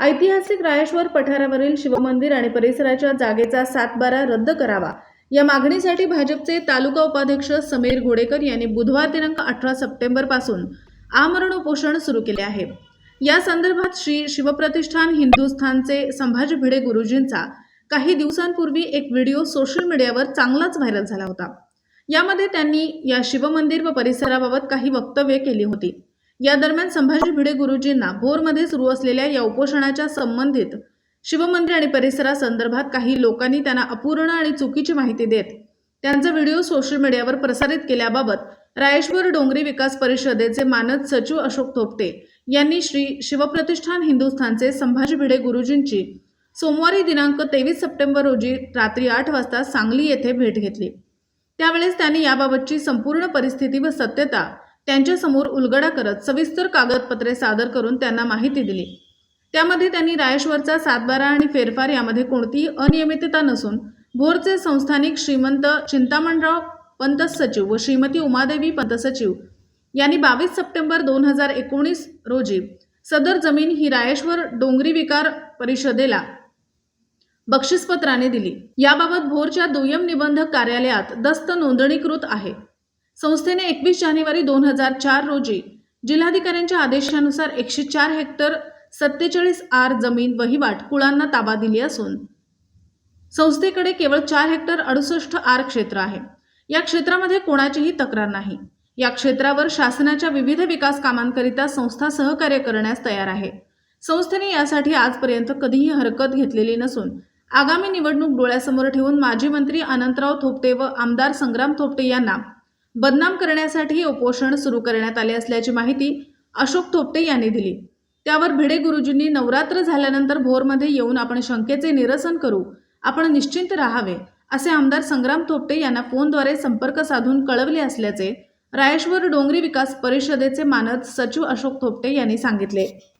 ऐतिहासिक रायेश्वर पठारावरील शिवमंदिर आणि परिसराच्या जागेचा सातबारा रद्द करावा. या मागणीसाठी भाजपचे तालुका उपाध्यक्ष समीर घोडेकर यांनी बुधवार दिनांक अठरा सप्टेंबरपासून आमरण उपोषण सुरू केले आहे. या संदर्भात श्री शिवप्रतिष्ठान हिंदुस्थानचे संभाजी भिडे गुरुजींचा काही दिवसांपूर्वी एक व्हिडिओ सोशल मीडियावर चांगलाच व्हायरल झाला होता. यामध्ये त्यांनी या शिवमंदिर व परिसराबाबत काही वक्तव्य केली होती. या दरम्यान संभाजी भिडे गुरुजींना भोरमध्ये सुरू असलेल्या या उपोषणाच्या संबंधित शिवमंदिर आणि परिसरासंदर्भात काही लोकांनी त्यांना अपूर्ण आणि चुकीची माहिती देत त्यांचा व्हिडिओ सोशल मीडियावर प्रसारित केल्याबाबत रायेश्वर डोंगरी विकास परिषदेचे मानद सचिव अशोक थोपटे यांनी श्री शिवप्रतिष्ठान हिंदुस्थानचे संभाजी भिडे गुरुजींची सोमवारी दिनांक तेवीस सप्टेंबर रोजी रात्री आठ वाजता सांगली येथे भेट घेतली. त्यावेळेस त्यांनी याबाबतची संपूर्ण परिस्थिती व सत्यता त्यांच्यासमोर उलगडा करत सविस्तर कागदपत्रे सादर करून त्यांना माहिती दिली. त्यामध्ये त्यांनी रायश्वरचा सातबारा आणि फेरफार यामध्ये कोणतीही अनियमितता नसून भोरचे संस्थानिक श्रीमंत चिंतामणराव पंत सचिव व श्रीमती उमादेवी पंत सचिव यांनी बावीस सप्टेंबर दोन हजार एकोणीस रोजी सदर जमीन ही रायेश्वर डोंगरी विकार परिषदेला बक्षीसपत्राने दिली. याबाबत भोरच्या दुय्यम निबंधक कार्यालयात दस्त नोंदणीकृत आहे. संस्थेने एकवीस जानेवारी दोन हजार चार रोजी जिल्हाधिकाऱ्यांच्या आदेशानुसार एकशे चार हेक्टर सत्तेचाळीस आर जमीन वहिवाट कुळांना ताबा दिली असून संस्थेकडे केवळ चार हेक्टर अडुसष्ट आर क्षेत्र आहे. या क्षेत्रामध्ये कोणाचीही तक्रार नाही. या क्षेत्रावर शासनाच्या विविध विकास कामांकरिता संस्था सहकार्य करण्यास तयार आहे. संस्थेने यासाठी आजपर्यंत कधीही हरकत घेतलेली नसून आगामी निवडणूक डोळ्यासमोर ठेवून माजी मंत्री अनंतराव थोपटे व आमदार संग्राम थोपटे यांना बदनाम करण्यासाठी उपोषण सुरू करण्यात आले असल्याची माहिती अशोक थोपटे यांनी दिली. त्यावर भिडे गुरुजींनी नवरात्र झाल्यानंतर भोरमध्ये येऊन आपण शंकेचे निरसन करू आपण निश्चिंत राहावे असे आमदार संग्राम थोपटे यांना फोनद्वारे संपर्क साधून कळवले असल्याचे रायेश्वर डोंगरी विकास परिषदेचे मानद सचिव अशोक थोपटे यांनी सांगितले.